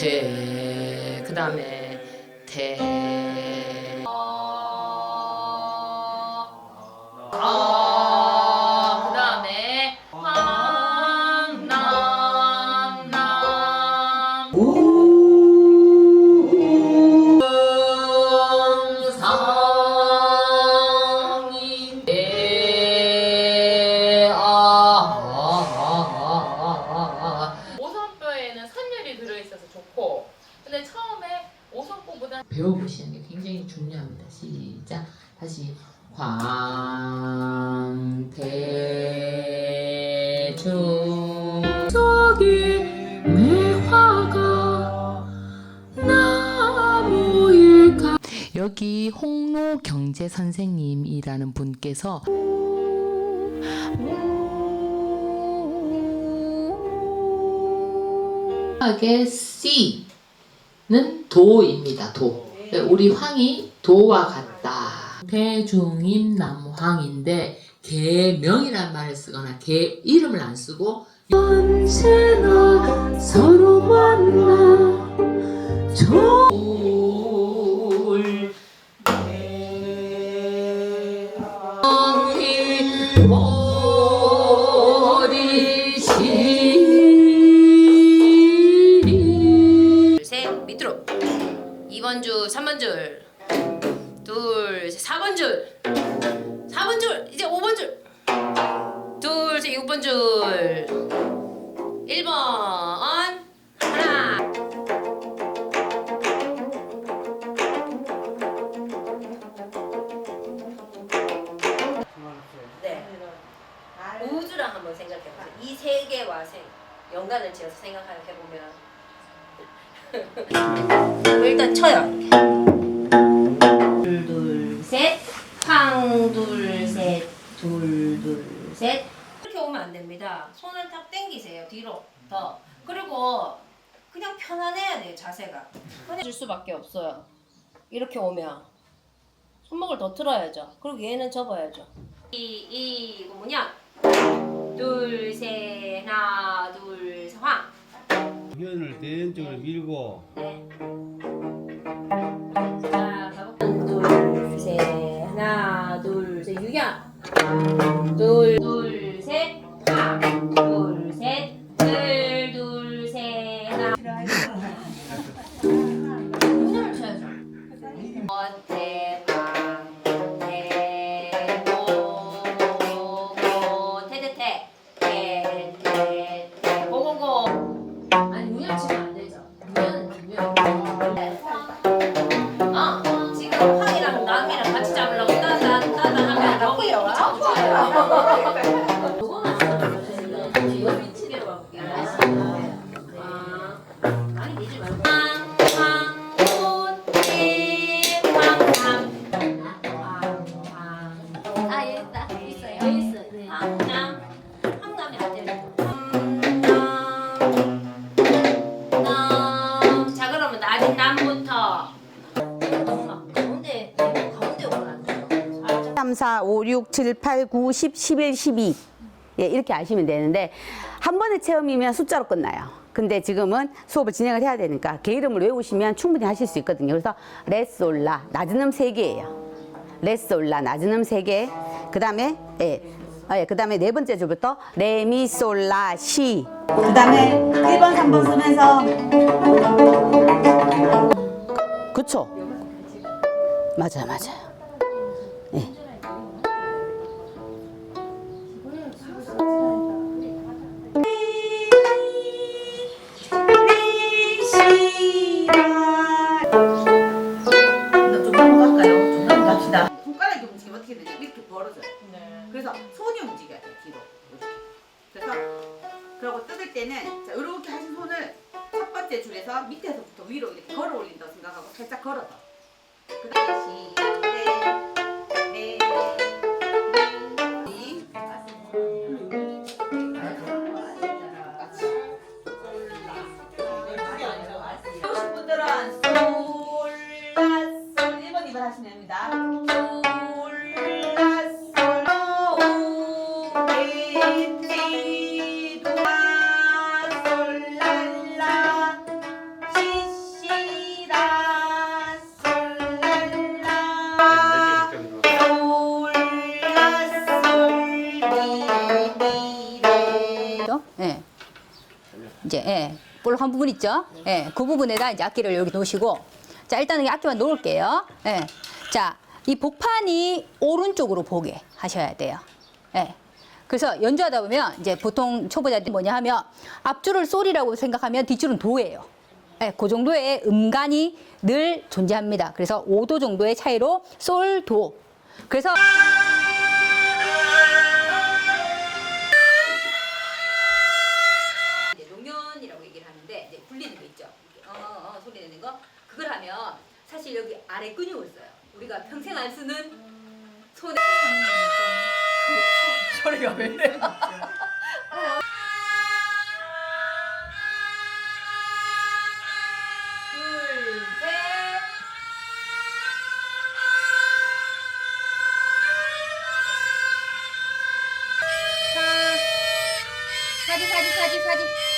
대, 그 다음에 대, 선율이 들어있어서 좋고 근데 처음에 오선뼈보다 배워보시는 게 굉장히 중요합니다. 시작. 다시 나무일까 여기 홍로 경제 선생님이라는 분께서 하게 C는 도입니다. 도. 우리 황이 도와 같다. 대중임 남황인데 개명이란 말을 쓰거나 개 이름을 안 쓰고 언제나 서로 만나 좋 2번 줄, 3번 줄. 둘, 셋, 4번 줄. 4번 줄, 이제 5번 줄. 둘, 셋, 6번 줄. 1번. 하나. 네. 우주랑 한번 생각해 보세요. 이 세 개와 생, 연관을 지어서 생각해 보면 일단 쳐요. 둘, 둘, 셋. 황, 둘, 셋. 둘, 둘, 셋. 이렇게 오면 안 됩니다. 손을 탁 당기세요. 뒤로 더. 그리고 그냥 편안해야 돼요. 자세가. 줄 수밖에 없어요. 이렇게 오면 손목을 더 틀어야죠. 그리고 얘는 접어야죠. 이, 이, 이거 뭐냐? 둘, 셋, 하나, 둘, 셋, 황. 변을 대연적으로 밀고 네. 자, 가볼까요? 둘, 셋, 하나, 둘, 셋, 유야. 둘, 둘, 셋, 하. 둘, 셋, 둘, 둘, 셋, 하나. 운을 쳐야죠. 어때, 아 여기 있다. 있어요. 있어요. 황남 3, 4, 5, 6, 7, 8, 9, 10, 11, 12. 예, 이렇게 아시면 되는데 한 번의 체험이면 숫자로 끝나요. 근데 지금은 수업을 진행을 해야 되니까 개 이름을 외우시면 충분히 하실 수 있거든요. 그래서 레솔라 낮은 음 3개예요. 레솔라 낮은 음 3개. 그다음에 예. 아, 예. 그다음에 네 번째 줄부터 레미솔라 시. 그다음에 1번 3번 쓰면서 그쵸? 맞아요, 맞아요. 그리고 뜯을 때는, 자, 이렇게 하신 손을 첫 번째 줄에서 밑에서부터 위로 이렇게 걸어 올린다고 생각하고 살짝 걸어서. 그 다음에 시, 볼록한 부분 있죠? 예, 그 부분에다 이제 악기를 여기 놓으시고 자 일단은 이 악기만 놓을게요. 예, 자이 복판이 오른쪽으로 보게 하셔야 돼요. 예. 그래서 연주하다 보면 이제 보통 초보자들이 뭐냐 하면 앞줄을 솔이라고 생각하면 뒷줄은 도예요. 예, 그 정도의 음간이 늘 존재합니다. 그래서 5도 정도의 차이로 솔, 도. 그래서 아래 근육을 써요. 우리가 평생 안 쓰는 손에 소리가 왜 이래? 둘, 셋. 사. 사지, 사지, 사지, 사지.